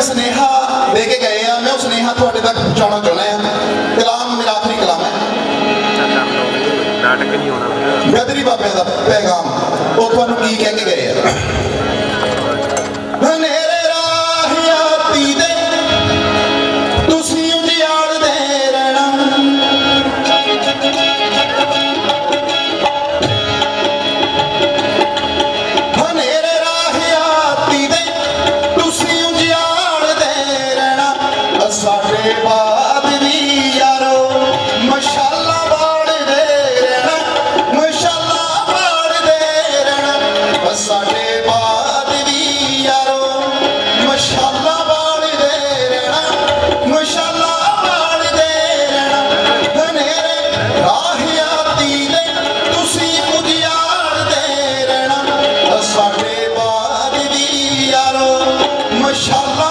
ਇੱਕ ਸਨੇਹਾ ਦੇ ਕੇ ਗਏ ਆ ਮੈਂ ਉਹ ਸੁਨੇਹਾ ਤੁਹਾਡੇ ਤੱਕ ਪਹੁੰਚਾਉਣਾ ਚਾਹੁੰਦਾ ਹਾਂ ਕਲਾਮ ਮੇਰਾ ਆਖਰੀ ਕਲਾਮ ਹੈ। ਨਾਟਕ ਨਹੀਂ ਹੋਣਾ। ਬ੍ਰਦਰੀ ਬਾਬਿਆਂ ਦਾ ਪੈਗਾਮ। ਉਹ ਤੁਹਾਨੂੰ ਕੀ ਕਹਿ ਕੇ ਗਏ ਆ? ਸਾਡੇ ਬਾਦ ਵੀ ਯਾਰੋ, ਮਸ਼ਾਲਾ ਬਾਲਦੇ ਰਹਿਣਾ, ਮਸ਼ਾਲਾ ਬਾਲਦੇ ਰਹਿਣਾ। ਹਨੇਰੇ ਰਾਹਿਆ ਦੀਨੇ ਤੁਸੀਂ ਉਜਿਆਰਦੇ ਰਹਿਣਾ। ਸਾਡੇ ਬਾਦ ਵੀ ਯਾਰੋ, ਮਸ਼ਾਲਾ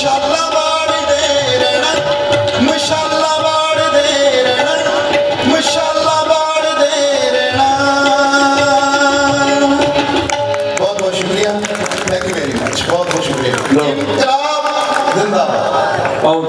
Shut up.